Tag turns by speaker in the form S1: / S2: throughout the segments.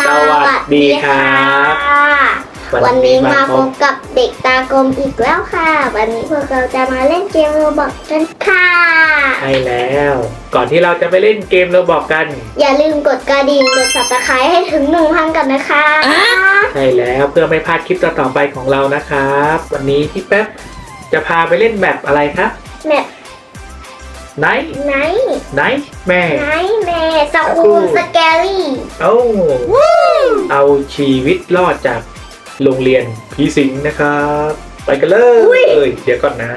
S1: ค่ะ
S2: สวัสดีครับ
S1: วันนี้มาพบกับเด็กตากลมอีกแล้วค่ะ วันนี้พวกเราจะมาเล่นเกมโรบอกกันค่ะ
S2: ใช่แล้ว ก่อนที่เราจะไปเล่นเกมเราบอกกัน
S1: อย่าลืมกดกระดิ่งกดสับตะไคร้ให้ถึงหนึ่งพันกันนะคะ
S2: ใช่แล้วเพื่อไม่พลาดคลิปต่อๆไปของเรานะครับ วันนี้พี่แป๊บจะพาไปเล่นแบบอะไรครับ
S1: แมป
S2: ไนท์
S1: ไหน
S2: ไนท์แม่
S1: ไหนแม่สกูลสแกรี่
S2: เอาเอาชีวิตรอดจากโรงเรียนผีสิงนะครับ ไปกันเลยเดี๋ยวก่อนนะ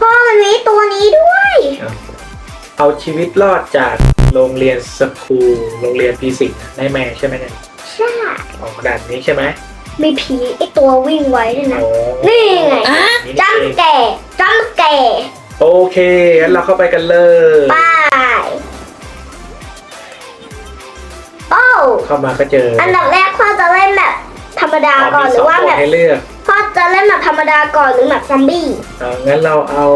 S1: พ่อมันมีตัวนี้ด้วย
S2: เอาเอาชีวิตรอดจากโรงเรียนสคูลโรงเรียนผีสิงในแม่ใช่ไหมเนี่ย
S1: ใช่
S2: ออกด่านนี้ใช่ไหม
S1: มีผีไอตัววิ่งไว้ด้วยนะ
S2: โอ้
S1: นี่ไง
S2: นี่
S1: จัม
S2: เอง
S1: แก่จัมแก่
S2: โอเคงั้นเราเข้าไปกันเลย
S1: ไปโอ้
S2: เข้ามาก็เจอ
S1: อันดับแรกพ่อจะเล่นแบบธรรมดาก่อนห
S2: มี
S1: รื
S2: ส
S1: อ
S2: อง
S1: ว่า
S2: โหม
S1: แบ
S2: ด
S1: บ
S2: ให้เลือก
S1: พ่อจะเล่นแบบธรรมดาก่อนหรือแบบซอมบี้
S2: เอางั้นเราเอา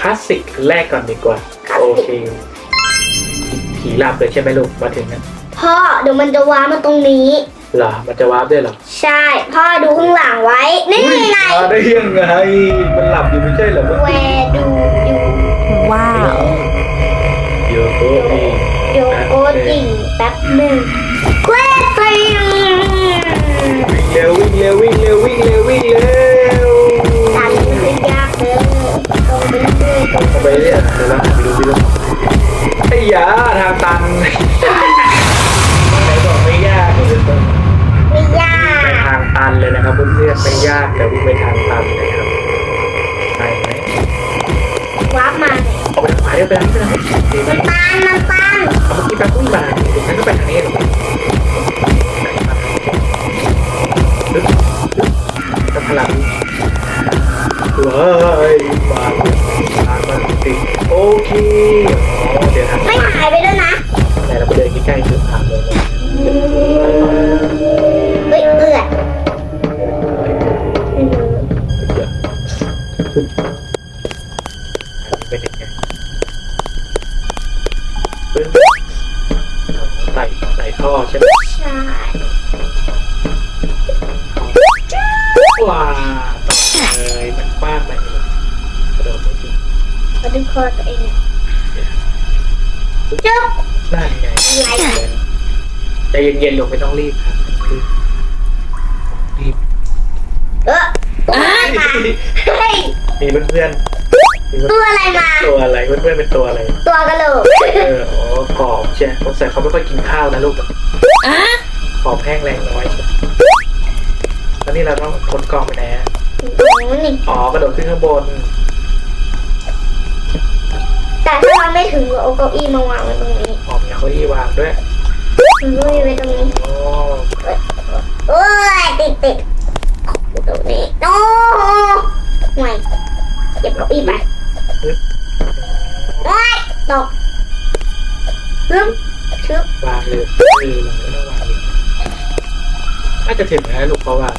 S2: คลาสสิกอันแรกก่อนดีกว่า
S1: คลาสสิก
S2: โอเค ผีหลับเลยใช่ไหมลูกมาถึงนะ
S1: พ่อเดี๋ยวมันจะว้ามาตรงนี้
S2: เหรอมันจะวาร์ปด้วยเหรอ
S1: ใช่ พ่อดูข้างหลังไว้ นี่
S2: อุ๊ย
S1: ไง
S2: มาได้ยังไง มันหลับอยู่ไม่ใช่เหรอเมื่อ
S1: แว
S2: กี้
S1: ดูอยู่
S3: ว้าว
S2: เยอะโอ้ย
S1: โยโกจิแป๊บหนึ่งเควสติง
S2: วิ่งเร็ววิ่งเร็ววิ่งเร็ววิ่งเร็ววิ่งเร็ว
S1: ตามนี้คือยากเลยตรงไปเรื่อยๆตรง
S2: เอาไปเรื่อยๆเดี๋ยวเราไปดูดิลูกไอ้ยาทางตันไหน เลยนะครับเพื่อนๆไม่ยากแต่วิ่งไปทางตันเลยครับไปไหม
S1: ว้าร์ปมา
S2: เอาไปทางขวาเดี๋ยวไปทางนี้นะไหม
S1: มันตันมันตัน
S2: เมื่อกี้แป๊บวิ่งมาถึงนั้นก็ไปทางนี้เลยลึกกับพลังว้ยมาทางมันติดโอเคอ๋อเดี๋ยว
S1: ว้า
S2: ต้องเลยมันกว้างไปเลยกระโดดไม่ถึง
S1: มาดูคอตัวเองจุ๊บ
S2: นั่นไง
S1: อะไรอะ
S2: ใจเย็นๆลงไม่ต้องรีบครับรีบรีบ
S1: เออมาเฮ้ย
S2: มีเพื่อนๆ
S1: ตัวอะไรมา
S2: ตัวอะไรเพื่อนๆเป็นตัวอะไร
S1: ตัวกระโหลก
S2: เอออ๋อกรอบใช่สงสัยเขาไม่ค่อยกินข้าวนะลูกกรอบแห้งแรงน้อยใช่ นี่เราต้องทนกรองไปไหนอะ
S1: ตรงนู้นนี่
S2: อ๋อกระโดดขึ้นข้างบน
S1: แต่ถ้าเราไม่ถึงเราเอาเก้าอี้มาวางไว้ตรงนี้
S2: อ๋อมีเก้าอี้วางด้วย
S1: มันก็มีไว้ตรงนี้
S2: อ๋อ
S1: โอ้ยติดติดอยู่ตรงนี้โอ้ห่วยเก็บเก้าอี้ไปโอ้ยตกปึ๊บชึบ
S2: วางเลยเออเราไม่ต้องวางเลยน่าจะถึงนะลูกเพราะว่า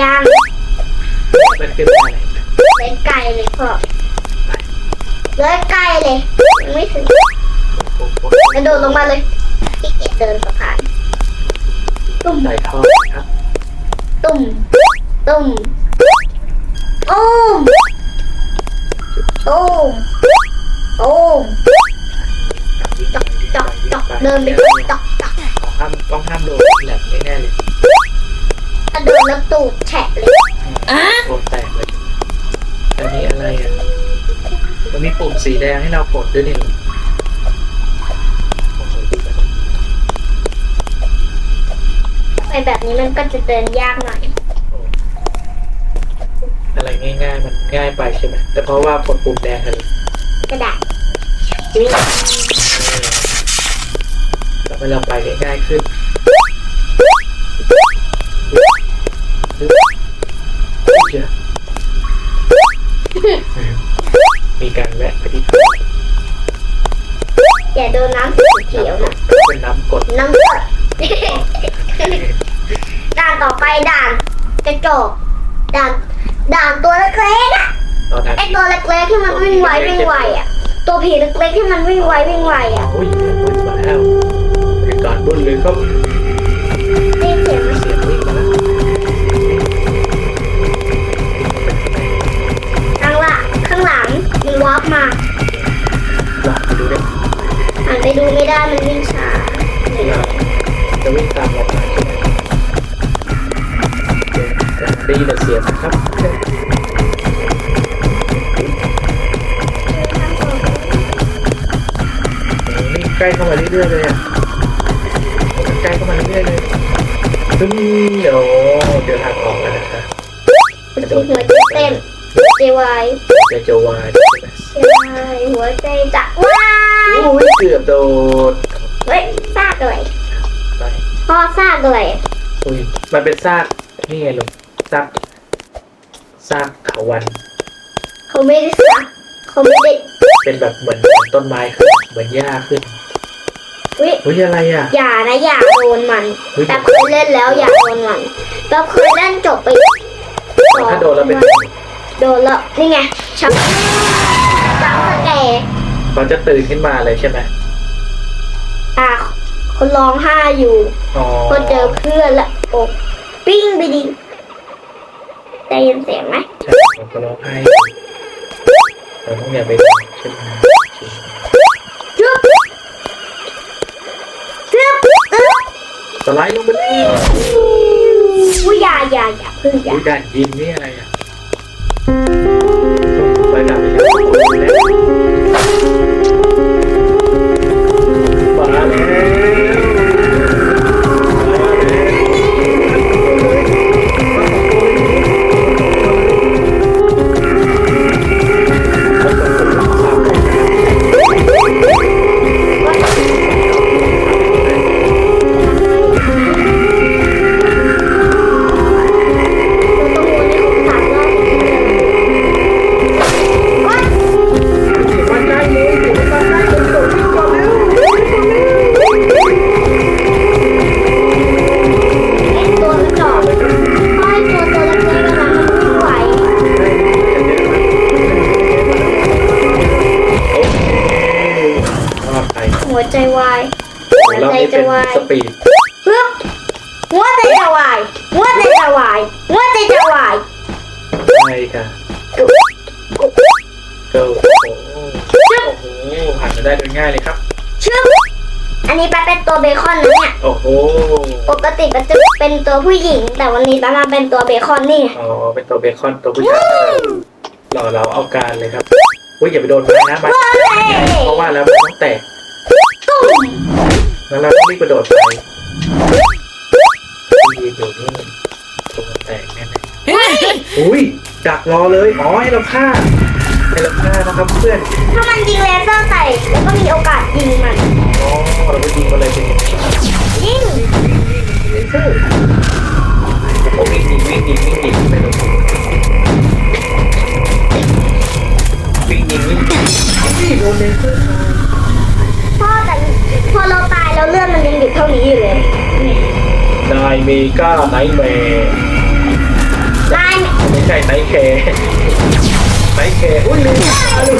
S1: ยาง
S2: มันขึ้นได้เลย
S1: เลยไกลเลยพ่อเลยไกลเลยยังไม่ถึง
S2: โอ้โห
S1: กระโดดลงมาเลยขี้เกียจเดินสะพานตุ่ม
S2: ใส่ท่อครับ
S1: ตุ่มตุ่มตุ้มตุ้มตุ้มจอกจอกจอกเดินไปจอกจอกจอก
S2: ต้องห้ามต้องห้ามโดนแหลมแน่ๆเลย
S1: กระ โดดแล้วตูดแฉะเลย
S2: โดนแตกเลยอันนี้อะไรอะมันมีปุ่มสีแดงให้เรากดด้วยนี่โอ้โห
S1: ไปแบบนี้มันก็จะเดินยากหน่อย
S2: อะไรง่ายๆ มันง่ายไปใช่ไหมแต่เพราะว่ากดปุ่มแดงเลย
S1: กระดาษ
S2: ทำให้เราไปได้ง่ายขึ้น
S1: โดนน้ำสีเขียวนะ
S2: เป็นน้ำกด
S1: น้ำเลือดด่านต่อไปด่านกระจกด่านด่านตัวเล็กๆอะ
S2: ตอนนั้น
S1: ไอตัวเล็กๆที่มันวิ่งไววิ่งไวอะ ตัวผีเล็กๆที่มันวิ่งไววิ่งไวอะ
S2: โอ้ยมืดมาแล้วรุ่นเลยครับ
S1: ไปดูไม่ได้มันวิ่งช้า
S2: จะวิ่งตามเรามาใช่ไหมได้ยินแต่เสียงนะครับนี่ใกล้เข้ามาเรื่อยๆเลยอะใกล้เข้ามาเรื่อยๆเลยซึ่งเดี๋ยวเดี๋ยวทางออกแล้วนะคะ
S1: หัวใจเต้นหัวใจวาย
S2: จะจะวายใช่ไหม
S1: ใช่หัวใจจะวาย
S2: อุ้ยเกือบโดน
S1: เฮ้ยซากอะไร
S2: ไป
S1: พ่อซากอะไร
S2: อุ้ยมันเป็นซากนี่ไงลุงซากซากเขาวัน
S1: เขาไม่ได้ซากเขาไม่ได้
S2: เป็นแบบเหมือนเหมือนต้นไม้ขึ้นเหมือนหญ้าขึ้น
S1: วิ
S2: เฮ้ยอะไรอะ
S1: อย่านะอย่าโดนมัน
S2: เฮ้ย
S1: แต่เคยเล่นแล้วอย่าโดนมันเราเคยเล่นจบไปสอง
S2: ถ้าโดนแล้วเป็น
S1: โดนแล้วนี่ไงชักจังสแกร์
S2: เขาจะตื่นขึ้นมาเลยใช่ไหม
S1: อะคนร้องไห้อยู่
S2: อ๋อ
S1: พอเจอเพื่อนละโอ้ปิ้งไปดิได้ยินเสียงไหม
S2: ใช่เขาก็ร้องไห้เราต้องอย่าไปโดนใช่ไหม
S1: จุ๊บจุ๊บจุ๊บ
S2: สไลด์ลงไปเลย
S1: อุ้ยอย่าอย่าอย่าเพึ่งอย่า
S2: อุ้ยด่านยิงนี่อะไรอะ
S1: เราใจนี่จะ
S2: เป็น
S1: วาย
S2: สปีด
S1: เฮ้ยหัวใจจะวายหัวใจจะวายหัวใจจะวาย
S2: ใช่ค่ะ
S1: กุ๊กกุ๊ก
S2: เกิลโอ้โหโอ้โหผ่านมาได้โดยง่ายเลยครับ
S1: ชึบอันนี้ป้าเป็นตัวเบคอนนะเนี่ย
S2: โอ้โห
S1: ปกติก็จะเป็นตัวผู้หญิง แต่วันนี้ป้ามาเป็นตัวเบคอนนี่ไง
S2: อ๋อเป็นตัวเบคอนตัวผู้ชายหล่อเราเอาการเลยครับอุ้ยอย่าไปโดนมันนะมัน
S1: ว้าย
S2: เพราะว่าแล้วมันต้องแตก
S1: ตุ้ม
S2: แล้วเราต้องรีบกระโดดไปยืนอยู่นี่ตัวมันแตกแน่ๆอุ้ยดักรอเลยอ๋อให้เราฆ่าให้เราฆ่านะครับเพื่อน
S1: ถ้ามันยิงเลเซอร์ใส่แล้วก็มีโอกาสยิงมัน
S2: อ๋อเราไปยิงมาเลยเป็นอย่างนี้ กาไนท์แมร์
S1: ลาย
S2: ไม่ใช่ไนท์แคร์ไนท์แคร์อุ้ยลืมอะลืม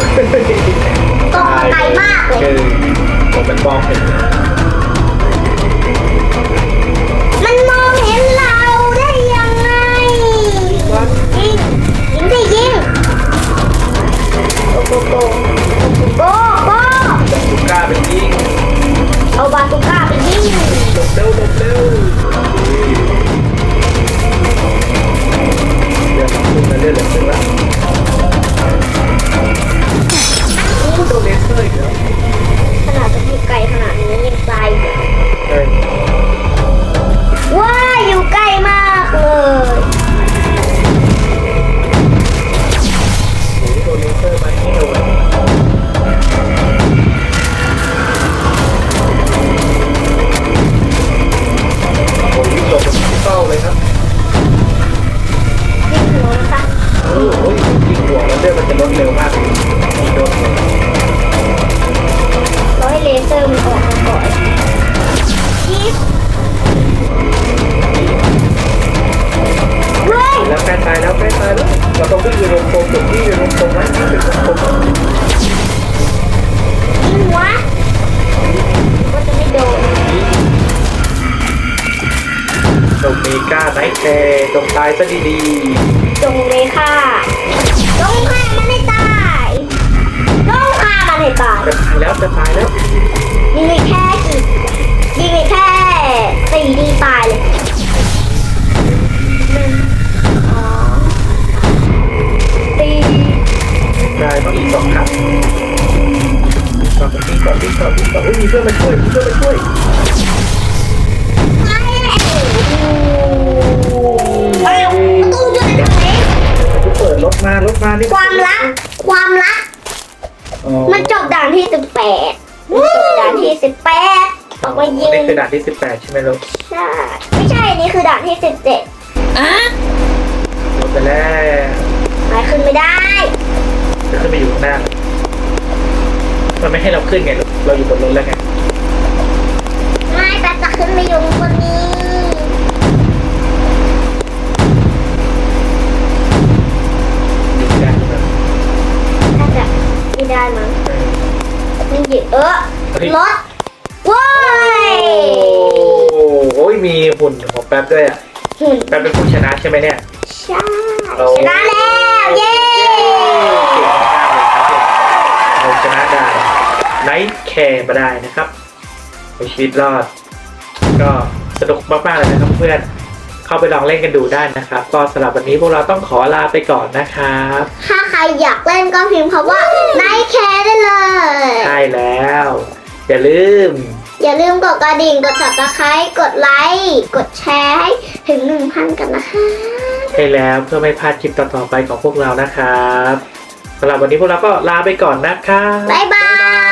S1: ตกมาไกลมากเลย
S2: คือผมเป็นบอมเป็น
S1: มัน ตรง
S2: ที่อ
S1: ยู่รง
S2: ตกลมจุดที่อ
S1: ยู่รงตกลม
S2: นั้นที่เป็นวงกลม
S1: ยิงวะก็
S2: ไม่โดนตรงมีก้าไนท์แคร์ตรงตายซะดี
S1: ตรงเลยค่ะต้องฆ่ามันไม่ตายต้องฆ่ามันให้ตา
S2: ตายแล้วจะตายแล้ว มัน
S1: จบด่านที่สิบแปดมันจบด่านที่สิบแปดออกมายิง
S2: นี่คือด่านที่สิบแปดใช่ไหมลูก
S1: ใช่ไม่ใช่นี่คือด่านที่สิบเจ็ด
S2: ลงไปแล้ว
S1: ไปขึ้นไม่ได้
S2: จะขึ้นไปอยู่ข้างหน้าเลยมันไม่ให้เราขึ้นไงลูกเราอยู่บนรถแล้วไง
S1: ไม่แต่จะขึ้นไปอยู่บนนี้ ไม่ได้มั้ง
S2: เออ
S1: นี่หยิบเออ
S2: เฮ้ย
S1: รถว้าย
S2: โอ้โหมีหุ่นของแป๊บด้วยอะ
S1: หุ่น
S2: แป๊บเป็นผู้ชนะใช่ไหมเนี่ย
S1: ใช่ชนะแล้ว เย้
S2: เก่งมากเลยครับเราชนะได้ไนท์แคร์มาได้นะครับเอาชีวิตรอด ก็สนุกมากๆเลยนะครับเพื่อน เข้าไปลองเล่นกันดูได้นะครับ ก็สำหรับวันนี้พวกเราต้องขอลาไปก่อนนะครับ
S1: ถ้าใครอยากเล่นก็พิมพ์คำว่าไนแคร์ได้เลย
S2: ใช่แล้ว อย่าลืม
S1: อย่าลืมกดกระดิ่ง กด subscribe กดไลค์ กดแชร์ให้ถึง1,000กันนะคะ
S2: ใช่แล้วเพื่อไม่พลาดคลิปต่อๆไปของพวกเรานะครับสำหรับวันนี้พวกเราก็ลาไปก่อนนะครับ
S1: บ๊ายบาย